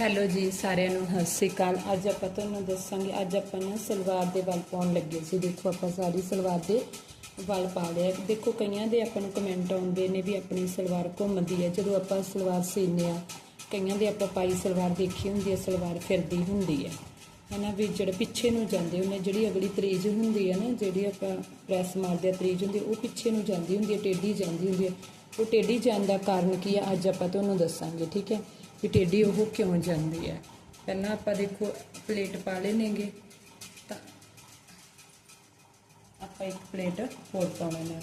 Hello ਜੀ, ਸਾਰਿਆਂ ਨੂੰ ਸਤਿ ਸ਼੍ਰੀ ਅਕਾਲ। ਅੱਜ ਆਪਾਂ ਤੁਹਾਨੂੰ ਦੱਸਾਂਗੇ, ਅੱਜ ਆਪਾਂ ਨਾ ਸਲਵਾਰ ਦੇ ਵੱਲ ਪਾਉਣ ਲੱਗੇ ਸੀ। ਦੇਖੋ, ਆਪਾਂ ਸਾਰੀ ਸਲਵਾਰ ਦੇ ਵੱਲ ਪਾ ਲਿਆ। ਦੇਖੋ, ਕਈਆਂ ਦੇ ਆਪਾਂ ਨੂੰ ਕਮੈਂਟ ਆਉਂਦੇ ਨੇ ਵੀ ਆਪਣੀ ਸਲਵਾਰ ਘੁੰਮਦੀ ਹੈ। ਜਦੋਂ ਆਪਾਂ ਸਲਵਾਰ ਸੀਨੇ ਆ, ਕਈਆਂ ਦੇ ਆਪਾਂ ਪਾਈ ਸਲਵਾਰ ਦੇਖੀ ਹੁੰਦੀ ਹੈ, ਸਲਵਾਰ ਫਿਰਦੀ ਹੁੰਦੀ ਹੈ। ਹਨਾ ਵੀ ਜਿਹੜੇ ਪਿੱਛੇ ਨੂੰ ਜਾਂਦੇ ਉਹਨੇ ਜਿਹੜੀ ਅਗਲੀ ਤਰੀਜ ਹੁੰਦੀ ਹੈ ਨਾ, ਜਿਹੜੀ ਆਪਾਂ ਪ੍ਰੈਸ ਮਾਰਦੇ ਆ ਤਰੀਜ ਹੁੰਦੀ ਉਹ ਪਿੱਛੇ ਨੂੰ ਜਾਂਦੀ ਹੁੰਦੀ ਹੈ ਟੇਢੀ ਜਾਂਦੀ ਹੁੰਦੀ ਹੈ ਉਹ ਟੇਢੀ ਜਾਣ ਦਾ ਕਾਰਨ ਕੀ ਹੈ ਅੱਜ ਆਪਾਂ ਤੁਹਾਨੂੰ ਦੱਸਾਂਗੇ, ਠੀਕ ਹੈ? ਵੀ ਟੇਢੀ ਉਹ ਕਿਉਂ ਜਾਂਦੀ ਹੈ? ਪਹਿਲਾਂ ਆਪਾਂ ਦੇਖੋ, ਪਲੇਟ ਪਾ ਲੈਣਗੇ ਤਾਂ ਆਪਾਂ ਇੱਕ ਪਲੇਟ ਹੋਰ ਪਾਉਣਾ ਨਾਲ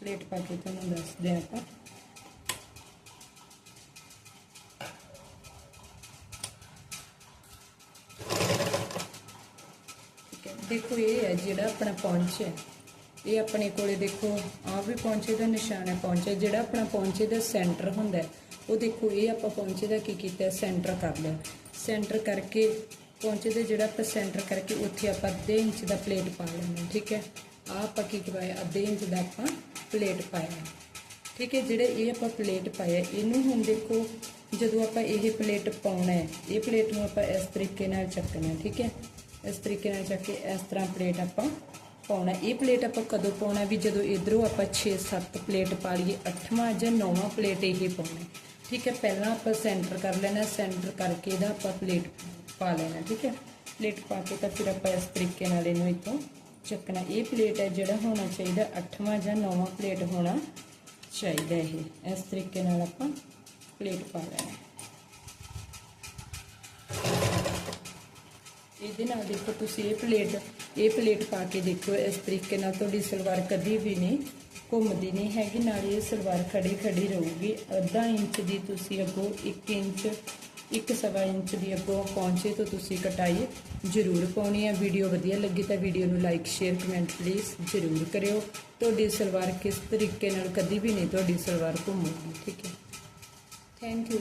ਪਲੇਟ ਪਾ ਕੇ ਤੁਹਾਨੂੰ ਦੱਸਦੇ ਹਾਂ ਆਪਾਂ। ਦੇਖੋ, ਇਹ ਹੈ ਜਿਹੜਾ ਆਪਣਾ ਪੌਂਚ ਹੈ। ਇਹ ਆਪਣੇ ਕੋਲੇ ਦੇਖੋ, ਆਹ ਵੀ ਪੌਂਚੇ ਦਾ ਨਿਸ਼ਾਨ ਹੈ ਪੌਂਚੇ ਜਿਹੜਾ ਆਪਣਾ ਪੌਂਚੇ ਦਾ ਸੈਂਟਰ ਹੁੰਦਾ ਉਹ ਦੇਖੋ, ਇਹ ਆਪਾਂ ਪੌਂਚੇ ਦਾ ਕੀ ਕੀਤਾ ਸੈਂਟਰ ਕਰ ਲਿਆ। ਸੈਂਟਰ ਕਰਕੇ ਪੌਂਚੇ ਦੇ ਜਿਹੜਾ ਆਪਾਂ ਸੈਂਟਰ ਕਰਕੇ ਉੱਥੇ ਆਪਾਂ ਅੱਧੇ ਇੰਚ ਦਾ ਪਲੇਟ ਪਾ ਲੈਣਾ ਠੀਕ ਹੈ? ਆਹ ਆਪਾਂ ਕੀ ਕਰਵਾਇਆ? ਅੱਧੇ ਇੰਚ ਦਾ ਆਪਾਂ ਪਲੇਟ ਪਾਇਆ ਠੀਕ ਹੈ, ਜਿਹੜੇ ਇਹ ਆਪਾਂ ਪਲੇਟ ਪਾਇਆ ਇਹਨੂੰ ਹੁਣ ਦੇਖੋ, ਜਦੋਂ ਆਪਾਂ ਇਹ ਪਲੇਟ ਪਾਉਣਾ ਹੈ, ਇਹ ਪਲੇਟ ਨੂੰ ਆਪਾਂ ਇਸ ਤਰੀਕੇ ਨਾਲ ਚੱਕਣਾ ਠੀਕ ਹੈ? ਇਸ ਤਰੀਕੇ ਨਾਲ ਚੱਕ ਕੇ ਇਸ ਤਰ੍ਹਾਂ ਪਲੇਟ ਆਪਾਂ ਪਾਉਣਾ। ਇਹ ਪਲੇਟ ਆਪਾਂ ਕਦੋਂ ਪਾਉਣਾ ਵੀ ਜਦੋਂ ਇਧਰੋਂ ਆਪਾਂ 6-7 ਪਲੇਟ ਪਾ ਲਈਏ 8ਵਾਂ ਜਾਂ 9ਵਾਂ ਪਲੇਟ ਇਹ ਪਾਉਣਾ। ਠੀਕ ਹੈ, ਪਹਿਲਾਂ ਆਪਾਂ ਸੈਂਟਰ ਕਰ ਲੈਣਾ ਸੈਂਟਰ ਕਰਕੇ ਇਹਦਾ ਆਪਾਂ ਪਲੇਟ ਪਾ ਲੈਣਾ, ਠੀਕ ਹੈ। ਪਲੇਟ ਪਾ ਕੇ ਤਾਂ ਫਿਰ ਆਪਾਂ ਇਸ ਤਰੀਕੇ ਨਾਲ ਇਹਨੂੰ ਇੱਥੋਂ ਚੱਕਣਾ। ਇਹ ਪਲੇਟ ਹੈ ਜਿਹੜਾ ਹੋਣਾ ਚਾਹੀਦਾ 8ਵਾਂ ਜਾਂ 9ਵਾਂ ਪਲੇਟ ਹੋਣਾ ਚਾਹੀਦਾ ਇਹ। ਇਸ ਤਰੀਕੇ ਨਾਲ ਆਪਾਂ ਪਲੇਟ ਪਾ ਲੈਣਾ। ਇਹਦੇ ਨਾਲ ਦੇਖੋ ਤੁਸੀਂ ਇਹ ਪਲੇਟ ਇਹ ਪਲੇਟ ਪਾ ਕੇ ਦੇਖੋ, ਇਸ ਤਰੀਕੇ ਨਾਲ ਤੁਹਾਡੀ ਸਲਵਾਰ ਕਦੀ ਵੀ ਨਹੀਂ ਘੁੰਮਦੀ ਨਹੀਂ ਹੈਗੀ, ਨਾਲ ਇਹ ਸਲਵਾਰ ਖੜੀ ਖੜੀ ਰਹੂਗੀ। ਅੱਧਾ ਇੰਚ ਦੀ ਤੁਸੀਂ ਅੱਗੋਂ 1 ਇੰਚ, ਇੱਕ ਸਵਾ ਇੰਚ ਦੀ ਅੱਗੋਂ ਪਹੁੰਚੇ ਤੋਂ ਤੁਸੀਂ ਕਟਾਈ ਜ਼ਰੂਰ ਪਾਉਣੀ ਹੈ। ਵੀਡੀਓ ਵਧੀਆ ਲੱਗੀ ਤਾਂ ਵੀਡੀਓ ਨੂੰ ਲਾਈਕ ਸ਼ੇਅਰ ਕਮੈਂਟ ਪਲੀਜ਼ ਜ਼ਰੂਰ ਕਰਿਓ। ਤੁਹਾਡੀ ਸਲਵਾਰ ਕਿਸ ਤਰੀਕੇ ਨਾਲ ਕਦੀ ਵੀ ਨਹੀਂ ਤੁਹਾਡੀ ਸਲਵਾਰ ਘੁੰਮੂਗੀ, ਠੀਕ ਹੈ? Thank you